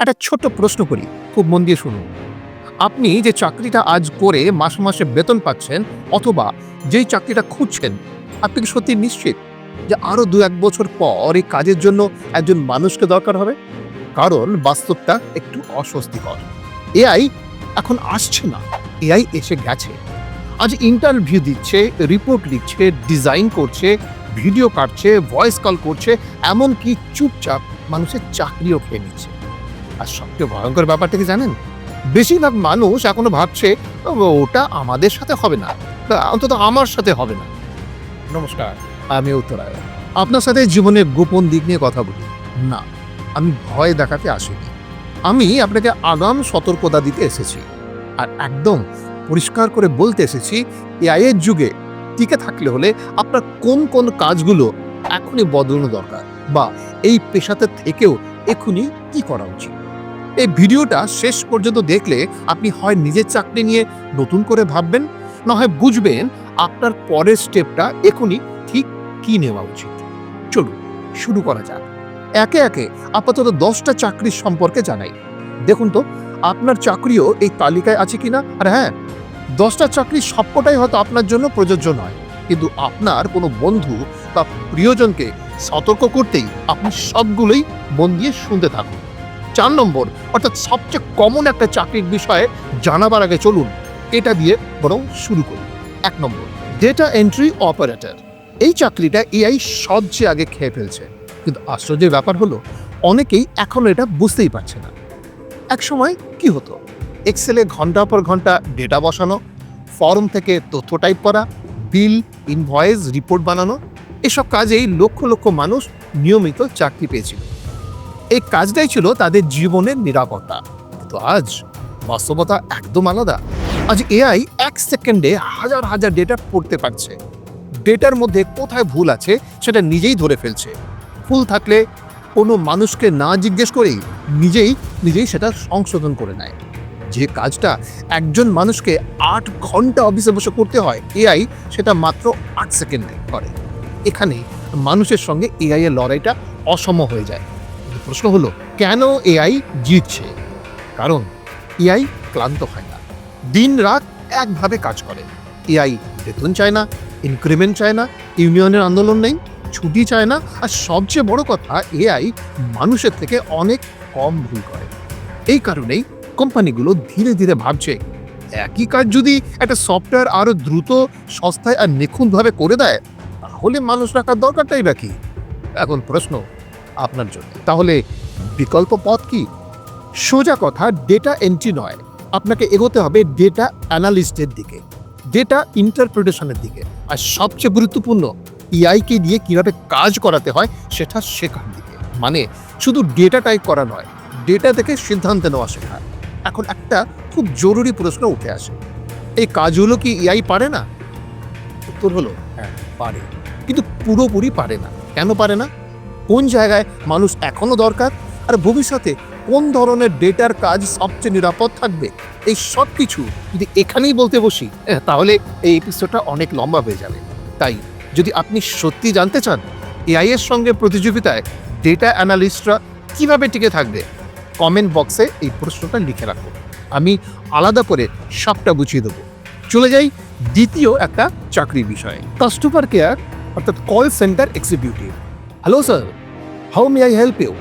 একটা ছোট্ট প্রশ্ন করি, খুব মন দিয়ে শুনুন। আপনি যে চাকরিটা আজ করে মাসে মাসে বেতন পাচ্ছেন অথবা যেই চাকরিটা খুঁজছেন, আপনি কি সত্যি নিশ্চিত যে আরও দু এক বছর পর এই কাজের জন্য একজন মানুষকে দরকার হবে? কারণ বাস্তবটা একটু অস্বস্তিকর। এআই এখন আসছে না, এআই এসে গেছে। আজ ইন্টারভিউ দিচ্ছে রিপোর্ট লিখছে ডিজাইন করছে ভিডিও কাটছে ভয়েস কল করছে, এমনকি চুপচাপ মানুষের চাকরিও খেয়ে নিচ্ছে। আর সবচেয়ে ভয়ঙ্কর ব্যাপারটা কি জানেন? বেশিরভাগ মানুষ এখনও ভাবছে ওটা আমাদের সাথে হবে না অন্তত আমার সাথে হবে না। নমস্কার, আমি উত্তরায়ণ। আপনার সাথে জীবনের গোপন দিক নিয়ে কথা বলি। না, আমি ভয় দেখাতে আসিনি। আমি আপনাকে আগাম সতর্কতা দিতে এসেছি। আর একদম পরিষ্কার করে বলতে এসেছি এআইয়ের যুগে টিকে থাকলে হলে আপনার কোন কোন কাজগুলো এখনই বদলানো দরকার, বা এই পেশাতে থেকেও এখনই কি করা উচিত? এই ভিডিওটা শেষ পর্যন্ত দেখলে আপনি হয় নিজের চাকরি নিয়ে নতুন করে ভাববেন, না হয় বুঝবেন আপনার পরের স্টেপটা এখনই ঠিক কি নেওয়া উচিত। চলুন, শুরু করা যাক। একে একে আপাতত দশটা চাকরির সম্পর্কে জানাই। দেখুন তো, আপনার চাকরিও এই তালিকায় আছে কিনা? আর হ্যাঁ দশটা চাকরি সবকটাই হয়তো আপনার জন্য প্রযোজ্য নয়। কিন্তু আপনার কোনো বন্ধু বা প্রিয়জনকে সতর্ক করতেই আপনি সবগুলোই মন দিয়ে শুনতে থাকুন। চার নম্বর, অর্থাৎ সবচেয়ে কমন একটা চাকরির বিষয়ে জানাবার আগে চলুন, এটা দিয়ে বরং শুরু করি। এক নম্বর ডেটা এন্ট্রি অপারেটর এই চাকরিটা এআই সবচেয়ে আগে খেয়ে ফেলছে। কিন্তু আশ্চর্যের ব্যাপার হলো, অনেকেই এখনও এটা বুঝতেই পারছে না। এক সময় কি হতো? এক্সেলে ঘণ্টা পর ঘণ্টা ডেটা বসানো ফর্ম থেকে তথ্য টাইপ করা বিল ইনভয়েস রিপোর্ট বানানো, এসব কাজেই লক্ষ লক্ষ মানুষ নিয়মিত চাকরি পেয়েছিল। এই কাজটাই ছিল তাদের জীবনের নিরাপত্তা। কিন্তু আজ বাস্তবতা একদম আলাদা। আজ এআই এক সেকেন্ডে হাজার হাজার ডেটা পড়তে পারছে। ডেটার মধ্যে কোথায় ভুল আছে সেটা নিজেই ধরে ফেলছে। ভুল থাকলে কোনো মানুষকে না জিজ্ঞেস করেই নিজেই নিজেই সেটা সংশোধন করে নেয়। যে কাজটা একজন মানুষকে আট ঘণ্টা অফিসে বসে করতে হয়, এআই সেটা মাত্র আট সেকেন্ডে করে। এখানে মানুষের সঙ্গে এআই এর লড়াইটা অসম হয়ে যায়। প্রশ্ন হলো, কেন এআই জিতছে? কারণ এআই ক্লান্ত হয় না। দিন রাত একভাবে কাজ করে। এআই বেতন চায় না ইনক্রিমেন্ট চায় না ইউনিয়নের আন্দোলন নেই, ছুটি চায় না, আর সবচেয়ে বড় কথা, এআই মানুষের থেকে অনেক কম ভুল করে। এই কারণেই কোম্পানিগুলো ধীরে ধীরে ভাবছে, একই কাজ যদি একটা সফটওয়্যার আরও দ্রুত, সস্তায় আর নিখুঁতভাবে করে দেয়, তাহলে মানুষ রাখার দরকারটাই বা কি? এখন প্রশ্ন আপনার জন্য। তাহলে বিকল্প পথ কি? সোজা কথা ডেটা এন্ট্রি নয়। আপনাকে এগোতে হবে ডেটা অ্যানালিস্টের দিকে ডেটা ইন্টারপ্রিটেশনের দিকে। আর সবচেয়ে গুরুত্বপূর্ণ ইআইকে দিয়ে কীভাবে কাজ করাতে হয় সেটা শেখার দিকে। মানে শুধু ডেটা টাইপ করা নয় ডেটা থেকে সিদ্ধান্ত নেওয়া শেখা এখন একটা খুব জরুরি প্রশ্ন উঠে আসে। এই কাজগুলো কি এআই পারে না? উত্তর হলো হ্যাঁ পারে। কিন্তু পুরোপুরি পারে না। কেন পারে না? কোন জায়গায় মানুষ এখনও দরকার? আর ভবিষ্যতে কোন ধরনের ডেটার কাজ সবচেয়ে নিরাপদ থাকবে? এই সব কিছু যদি এখানেই বলতে বসি তাহলে এই এপিসোডটা অনেক লম্বা হয়ে যাবে। তাই যদি আপনি সত্যি জানতে চান এআই এর সঙ্গে প্রতিযোগিতায় ডেটা অ্যানালিস্টরা কীভাবে টিকে থাকবে কমেন্ট বক্সে এই প্রশ্নটা লিখে রাখুন। আমি আলাদা করে সবটা বুঝিয়ে দেবো। চলে যাই দ্বিতীয় একটা চাকরির বিষয়ে। কাস্টমার কেয়ার অর্থাৎ call centre executive hello sir how may I help you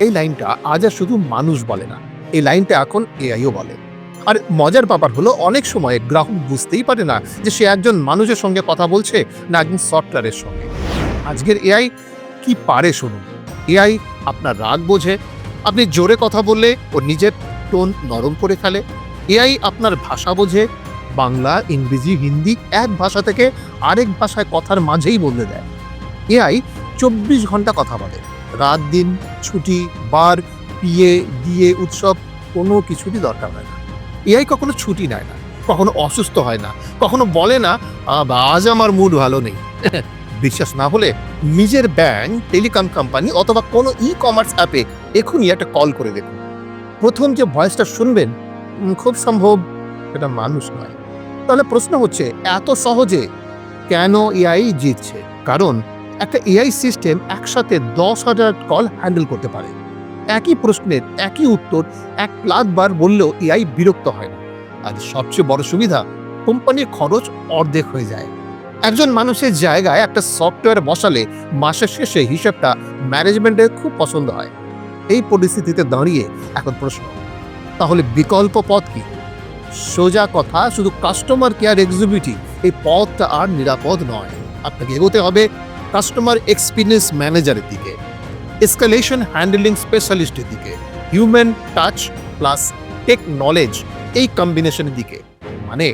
এই লাইনটা আজ আর শুধু মানুষ বলে না। এই লাইনটা এখন এআইও বলে। আর মজার ব্যাপার হলো, অনেক সময় গ্রাহক বুঝতেই পারে না যে সে একজন মানুষের সঙ্গে কথা বলছে না একজন সফটওয়্যারের সঙ্গে। আজকের এআই কি পারে শুনুন। এআই আপনার রাগ বোঝে, আপনি জোরে কথা বললে ও নিজের টোন নরম করে ফেলে। এআই আপনার ভাষা বোঝে, বাংলা, ইংরেজি, হিন্দি এক ভাষা থেকে আরেক ভাষায় কথার মাঝেই বদলে দেয়। এআই চব্বিশ ঘণ্টা কথা বলে। রাত দিন ছুটি বার পিয়ে দিয়ে উৎসব কোনো কিছুরই দরকার হয় না। এআই কখনো ছুটি নেয় না কখনো অসুস্থ হয় না কখনো বলে না "আ, বা, আজ আমার মুড ভালো নেই। বিশ্বাস না হলে নিজের ব্যাংক টেলিকম কোম্পানি অথবা কোনো ই কমার্স অ্যাপে এখনই একটা কল করে দেখুন। প্রথম যে ভয়েসটা শুনবেন খুব সম্ভব এটা মানুষ নয়। তাহলে প্রশ্ন হচ্ছে এত সহজে কেন এআই জিতছে? কারণ একটা এআই সিস্টেম একসাথে দশ হাজার কল হ্যান্ডেল করতে পারে। একই প্রশ্নের একই উত্তর এক লাখ বার বললেও এআই বিরক্ত হয় না। আর সবচেয়ে বড় সুবিধা, কোম্পানির খরচ অর্ধেক হয়ে যায়। একজন মানুষের জায়গায় একটা সফটওয়্যার বসালে মাসের শেষে হিসাবটা ম্যানেজমেন্টের খুব পছন্দ হয়। এই পরিস্থিতিতে দাঁড়িয়ে এখন প্রশ্ন, তাহলে বিকল্প পথ কি? সোজা কথা, শুধু কাস্টমার কেয়ার এক্সিকিউটিভ এই পথটা আর নিরাপদ নয়। আপনাকে এগোতে হবে কাস্টমার এক্সপিরিয়েন্স ম্যানেজারের দিকে এসকালেশন হ্যান্ডলিং স্পেশালিস্টের দিকে human touch plus tech knowledge এই কম্বিনেশনের দিকে। মানে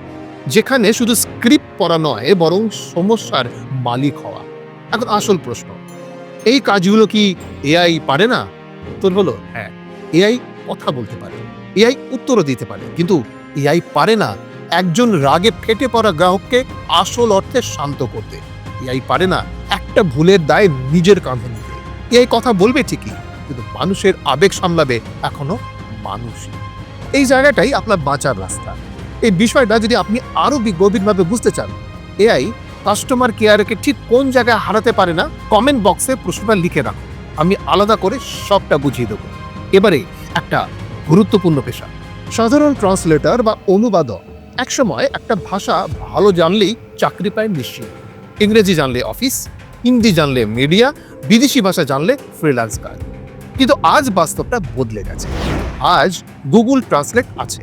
যেখানে শুধু স্ক্রিপ্ট পড়া নয়, বরং সমস্যার মালিক হওয়া। এখন আসল প্রশ্ন, এই কাজগুলো কি এআই পারে না? তোর হলো হ্যাঁ এআই কথা বলতে পারে এআই উত্তরও দিতে পারে, কিন্তু এআই পারে না, একজন রাগে ফেটে পড়া গ্রাহককে আসল অর্থে শান্ত করতে। এআই পারে না একটা ভুলের দায় নিজের কাঁধে নিতে এআই কথা বলবে ঠিকই, কিন্তু মানুষের আবেগ সামলাবে এখনও মানুষ এই জায়গাটাই আপনার বাঁচার রাস্তা। এই বিষয়টা যদি আপনি আরও বি- গভীরভাবে বুঝতে চান, এআই কাস্টমার কেয়ারকে ঠিক কোন জায়গায় হারাতে পারে না কমেন্ট বক্সে প্রশ্নটা লিখে রাখুন। আমি আলাদা করে সবটা বুঝিয়ে দেবো। এবারে একটা গুরুত্বপূর্ণ পেশা। সাধারণ ট্রান্সলেটর বা অনুবাদক একসময় একটা ভাষা ভালো জানলেই চাকরি পায় নিশ্চিত ইংরেজি জানলে অফিস হিন্দি জানলে মিডিয়া, বিদেশি ভাষা জানলে ফ্রিল্যান্স কাজ। কিন্তু আজ বাস্তবটা বদলে গেছে। আজ গুগল ট্রান্সলেট আছে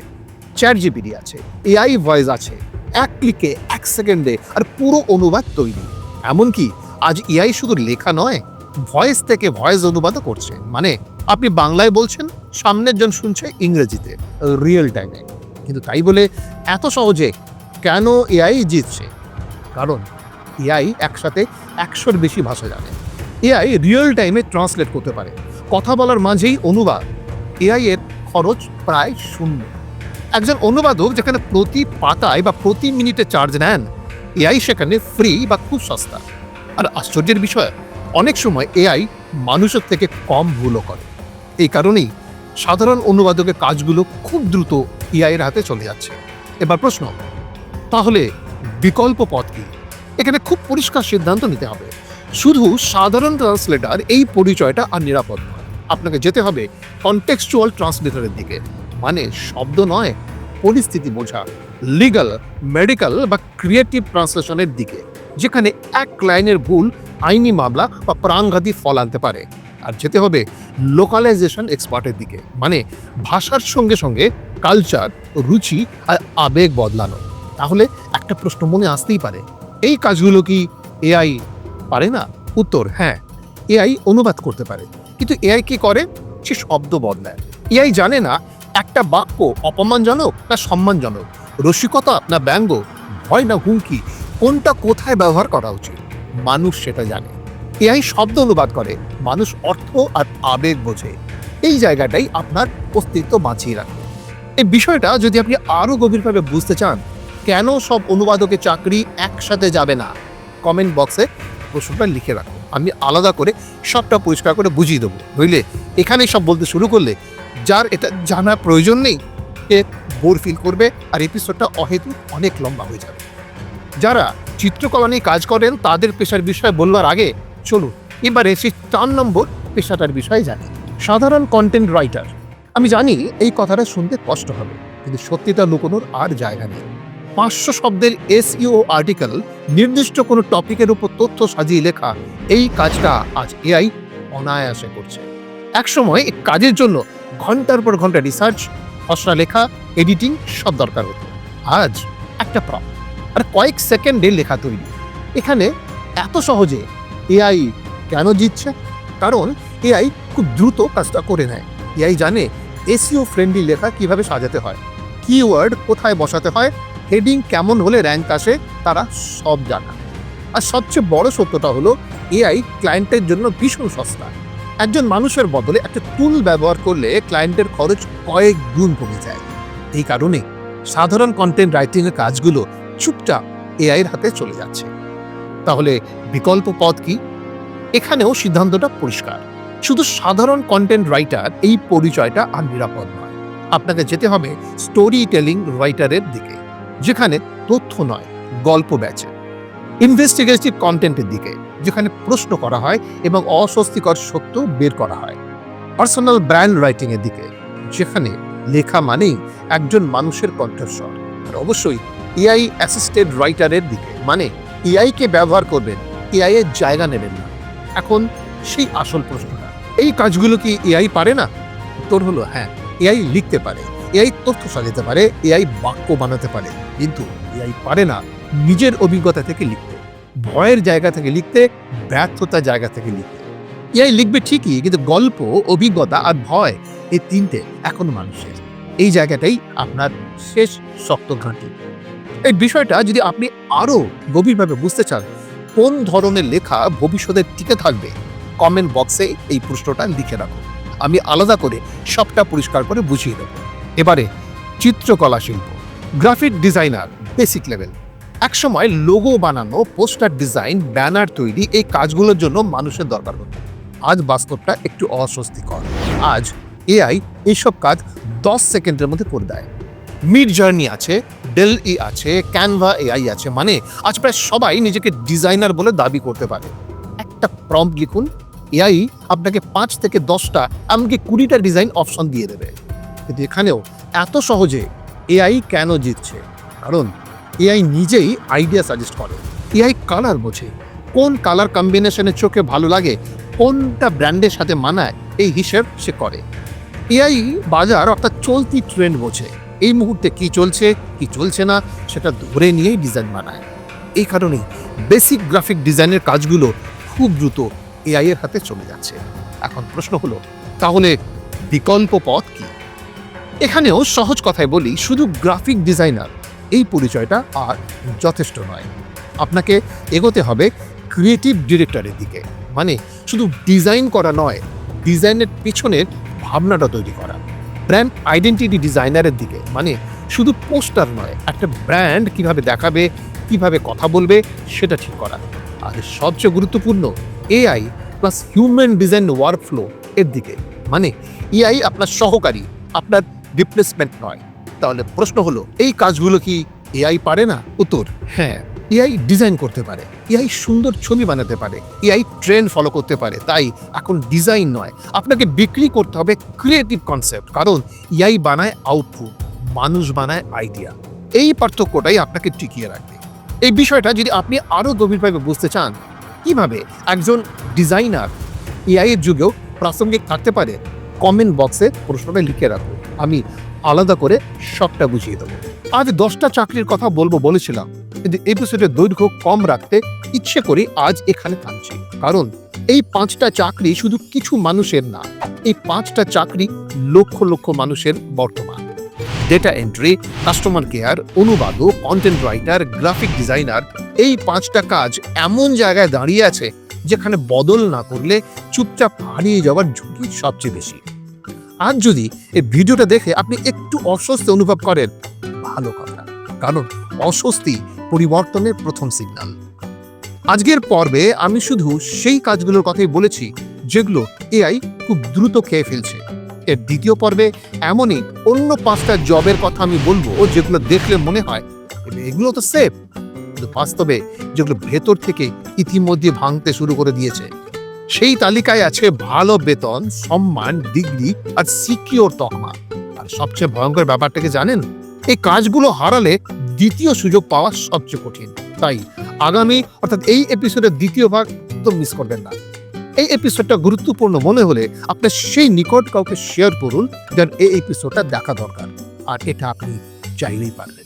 চ্যাট জিপিডি আছে এআই ভয়েস আছে, এক ক্লিকে এক সেকেন্ডে আর পুরো অনুবাদ তৈরি। এমনকি আজ এআই শুধু লেখা নয় ভয়েস থেকে ভয়েস অনুবাদও করছে। মানে আপনি বাংলায় বলছেন, সামনের জন শুনছে ইংরেজিতে রিয়েল টাইমে কিন্তু তাই বলে এত সহজে কেন এআই জিতছে? কারণ এআই একসাথে একশোর বেশি ভাষা জানে। এআই রিয়েল টাইমে ট্রান্সলেট করতে পারে। কথা বলার মাঝেই অনুবাদ। এআই এর খরচ প্রায় শূন্য। একজন অনুবাদক যেখানে প্রতি পাতায় বা প্রতি মিনিটে চার্জ নেন, এআই সেখানে ফ্রি বা খুব সস্তা। আর আশ্চর্যের বিষয়, অনেক সময় এআই মানুষের থেকে কম ভুলও করে। এই কারণেই সাধারণ অনুবাদকের কাজগুলো খুব দ্রুত এআই এর হাতে চলে যাচ্ছে। এবার প্রশ্ন, তাহলে বিকল্প পথ কি? এখানে খুব পরিষ্কার সিদ্ধান্ত নিতে হবে। শুধু সাধারণ ট্রান্সলেটার এই পরিচয়টা আর নিরাপদ নয়। আপনাকে যেতে হবে কনটেক্সচুয়াল ট্রান্সলেটরের দিকে। মানে শব্দ নয়, পরিস্থিতি বোঝা। লিগাল মেডিকেল বা ক্রিয়েটিভ ট্রান্সলেশনের দিকে। যেখানে এক লাইনের ভুল, আইনি মামলা বা প্রাণঘাতী ফল আনতে পারে। আর যেতে হবে লোকালাইজেশন এক্সপার্টের দিকে। মানে ভাষার সঙ্গে সঙ্গে কালচার রুচি আর আবেগ বদলানো। তাহলে একটা প্রশ্ন মনে আসতেই পারে এই কাজগুলো কি এআই পারে না? উত্তর হ্যাঁ এআই অনুবাদ করতে পারে। কিন্তু এআই কি করে? সে শব্দ বদলায়। এআই জানে না একটা বাক্য অপমানজনক না সম্মানজনক। রসিকতা না ব্যঙ্গ, ভয় না হুমকি, কোনটা কোথায় ব্যবহার করা উচিত? মানুষ সেটা জানে। এআই শব্দ অনুবাদ করে, মানুষ অর্থ আর আবেগ বোঝে। এই জায়গাটাই আপনার অস্তিত্ব বাঁচিয়ে রাখে। এই বিষয়টা যদি আপনি আরও গভীরভাবে বুঝতে চান কেন সব অনুবাদকের চাকরি একসাথে যাবে না? কমেন্ট বক্সে প্রশ্নটা লিখে রাখো। আমি আলাদা করে সবটা পরিষ্কার করে বুঝিয়ে দেবো। বুঝলে? এখানেই সব বলতে শুরু করলে যার এটা জানার প্রয়োজন নেই সে বোর ফিল করবে আর এপিসোডটা অহেতু অনেক লম্বা হয়ে যাবে। যারা চিত্রকলা নিয়ে কাজ করেন, তাদের পেশার বিষয়ে বলবার আগে চলুন, এবারে সেই চার নম্বর পেশাটার বিষয়ে জানি। সাধারণ কন্টেন্ট রাইটার আমি জানি এই কথাটা শুনতে কষ্ট হবে, কিন্তু সত্যিটা লুকোনোর আর জায়গা নেই। পাঁচশো শব্দের এসইও আর্টিকেল নির্দিষ্ট কোনো টপিকের উপর তথ্য সাজিয়ে লেখা এই কাজটা আজ এআই অনায়াসে করছে। একসময় কাজের জন্য ঘণ্টার পর ঘণ্টা রিসার্চ খসড়া লেখা এডিটিং সব দরকার হতো। আজ একটা প্রপ আর কয়েক সেকেন্ডে লেখা তৈরি। এখানে এত সহজে এআই কেন জিতছে? কারণ এআই খুব দ্রুত কাজটা করে নেয়। এআই জানে এসিও ফ্রেন্ডলি লেখা কীভাবে সাজাতে হয় কিওয়ার্ড কোথায় বসাতে হয় হেডিং কেমন হলে র্যাঙ্ক আসে তারা সব জানা। আর সবচেয়ে বড় সত্যটা হলো এআই ক্লায়েন্টের জন্য ভীষণ সস্তা। একজন মানুষের বদলে একটা টুল ব্যবহার করলে ক্লায়েন্টের খরচ কয়েক গুণ কমে যায়। এই কারণে সাধারণ কন্টেন্ট রাইটিংয়ের কাজগুলো চুপচাপ এআইয়ের হাতে চলে যাচ্ছে। তাহলে বিকল্প পথ কি? এখানেও সিদ্ধান্তটা পরিষ্কার। শুধু সাধারণ কন্টেন্ট রাইটার এই পরিচয়টা আর নিরাপদ নয়। আপনাকে যেতে হবে স্টোরি টেলিং রাইটারের দিকে। যেখানে তথ্য নয়, গল্প বেচে ইনভেস্টিগেটিভ কন্টেন্টের দিকে, যেখানে প্রশ্ন করা হয় এবং অস্বস্তিকর সত্য বের করা হয়। পার্সোনাল ব্র্যান্ড রাইটিং এর দিকে, যেখানে লেখা মানেই একজন মানুষের কণ্ঠস্বর। আর অবশ্যই এআই অ্যাসিস্টেড রাইটারের দিকে মানে এআই কে ব্যবহার করবেন এআই এর জায়গা নেবেন না। এখন সেই আসল প্রশ্নটা, এই কাজগুলো কি এআই পারে না? উত্তর হলো হ্যাঁ এআই লিখতে পারে। এআই তথ্য সাজাতে পারে, এআই বাক্য বানাতে পারে, কিন্তু এআই পারে না নিজের অভিজ্ঞতা থেকে লিখতে, ভয়ের জায়গা থেকে লিখতে, ব্যর্থতার জায়গা থেকে লিখতে। এআই লিখবে ঠিকই, কিন্তু গল্প, অভিজ্ঞতা আর ভয় এই তিনটে এখন মানুষের। এই জায়গাটাই আপনার শেষ শক্ত ঘাঁটি। এই বিষয়টা যদি আপনি আরও গভীরভাবে বুঝতে চান, কোন ধরনের লেখা ভবিষ্যতে টিকে থাকবে, কমেন্ট বক্সে এই প্রশ্নটা লিখে রাখুন। আমি আলাদা করে সবটা পরিষ্কার করে বুঝিয়ে দেবো। এবারে চিত্রকলা শিল্প, গ্রাফিক ডিজাইনার বেসিক লেভেল একসময় লোগো বানানো পোস্টার ডিজাইন ব্যানার তৈরি এই কাজগুলোর জন্য মানুষের দরকার হতো। আজ বাস্তবটা একটু অস্বস্তিকর। আজ এআই এইসব কাজ দশ সেকেন্ডের মধ্যে করে দেয়। মিড জার্নি আছে ডেল ই আছে ক্যানভা এআই আছে মানে আজ প্রায় সবাই নিজেকে ডিজাইনার বলে দাবি করতে পারে। একটা প্রম্পট লিখুন এআই আপনাকে পাঁচ থেকে দশটা, এমনকি কুড়িটা ডিজাইন অপশন দিয়ে দেবে। কিন্তু এখানেও এত সহজে এআই কেন জিতছে? কারণ এআই নিজেই আইডিয়া সাজেস্ট করে। এআই কালার বোঝে। কোন কালার কম্বিনেশনের চোখে ভালো লাগে, কোনটা ব্র্যান্ডের সাথে মানায়, এই হিসেব সে করে। এআই বাজার অর্থাৎ চলতি ট্রেন্ড বোঝে। এই মুহূর্তে কি চলছে কি চলছে না, সেটা ধরে নিয়েই ডিজাইন বানায়। এই কারণেই বেসিক গ্রাফিক ডিজাইনের কাজগুলো খুব দ্রুত এআই এর হাতে চলে যাচ্ছে। এখন প্রশ্ন হলো, তাহলে বিকল্প পথ কি? এখানেও সহজ কথায় বলি, শুধু গ্রাফিক ডিজাইনার, এই পরিচয়টা আর যথেষ্ট নয়। আপনাকে এগোতে হবে ক্রিয়েটিভ ডিরেক্টরের দিকে। মানে শুধু ডিজাইন করা নয়, ডিজাইনের পিছনের ভাবনাটা তৈরি করা। ব্র্যান্ড আইডেন্টিটি ডিজাইনারের দিকে। মানে শুধু পোস্টার নয়, একটা ব্র্যান্ড কীভাবে দেখাবে, কীভাবে কথা বলবে, সেটা ঠিক করা। আর সবচেয়ে গুরুত্বপূর্ণ, AI plus human design workflow এর দিকে। মানে এআই আপনার সহকারী, আপনার রিপ্লেসমেন্ট নয়। তাহলে প্রশ্ন হলো, এই কাজগুলো কি এআই পারে না? উত্তর হ্যাঁ এআই ডিজাইন করতে পারে এআই সুন্দর ছবি বানাতে পারে এআই ট্রেন্ড ফলো করতে পারে, তাই এখন ডিজাইন নয়। আপনাকে বিক্রি করতে হবে ক্রিয়েটিভ কনসেপ্ট কারণ এআই বানায় আউটপুট মানুষ বানায় আইডিয়া এই পার্থক্যটাই আপনাকে টিকিয়ে রাখবে। এই বিষয়টা যদি আপনি আরও গভীরভাবে বুঝতে চান, কীভাবে একজন ডিজাইনার এআই এর যুগেও প্রাসঙ্গিক থাকতে পারে কমেন্ট বক্সে প্রশ্নটা লিখে রাখুন। আমি আলাদা করে সবটা বুঝিয়ে দেবো। আজ দশটা চাকরির কথা বলব বলেছিলাম, কিন্তু এপিসোডের দৈর্ঘ্য কম রাখতে ইচ্ছে করি আজ এখানে থাকছি কারণ এই পাঁচটা চাকরি শুধু কিছু মানুষের না, এই পাঁচটা চাকরি লক্ষ লক্ষ মানুষের বর্তমান। ডেটা এন্ট্রি কাস্টমার কেয়ার অনুবাদক কন্টেন্ট রাইটার গ্রাফিক ডিজাইনার এই পাঁচটা কাজ এমন জায়গায় দাঁড়িয়ে আছে যেখানে বদল না করলে চুপচাপ হারিয়ে যাওয়ার ঝুঁকি সবচেয়ে বেশি। আজ যদি এই ভিডিওটা দেখে আপনি একটু অস্বস্তি অনুভব করেন, ভালো কথা। কারণ অস্বস্তি পরিবর্তনের প্রথম সিগন্যাল আজকের পর্বে আমি শুধু সেই কাজগুলোর কথাই বলেছি, যেগুলো এআই খুব দ্রুত খেয়ে ফেলছে। এর দ্বিতীয় পর্বে এমনই অন্য পাঁচটা জবের কথা আমি বলব, যেগুলো দেখলে মনে হয় এগুলো তো সেফ কিন্তু বাস্তবে যেগুলো ভেতর থেকে ইতিমধ্যে ভাঙতে শুরু করে দিয়েছে সেই তালিকায় আছে ভালো বেতন, সম্মান, ডিগ্রি আর সিকিওর তকমা। আর সবচেয়ে ভয়ঙ্কর ব্যাপারটাকে জানেন? এই কাজগুলো হারালে দ্বিতীয় সুযোগ পাওয়া সবচেয়ে কঠিন। তাই আগামী, অর্থাৎ এই এপিসোডের দ্বিতীয় ভাগ তো মিস করবেন না। এই এপিসোডটা গুরুত্বপূর্ণ মনে হলে আপনার সেই নিকট কাউকে শেয়ার করুন যার এই এপিসোডটা দেখা দরকার। আর এটা আপনি চাইলেই পারবেন।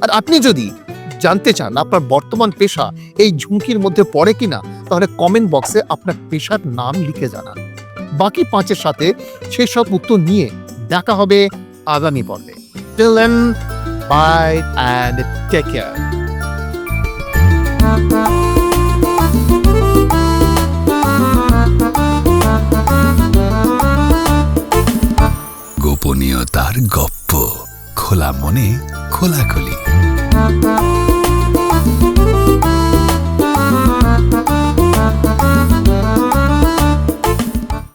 আর আপনি যদি জানতে চান আপনার বর্তমান পেশা এই ঝুঁকির মধ্যে পড়ে কিনা, তাহলে কমেন্ট বক্সে আপনার পেশার নাম লিখে জানান। বাকি পাঁচের সাথে সেসব উত্তর নিয়ে দেখা হবে আগামী পর্বে. গোপনীয়তার গপ্প, খোলা মনে খোলাখুলি।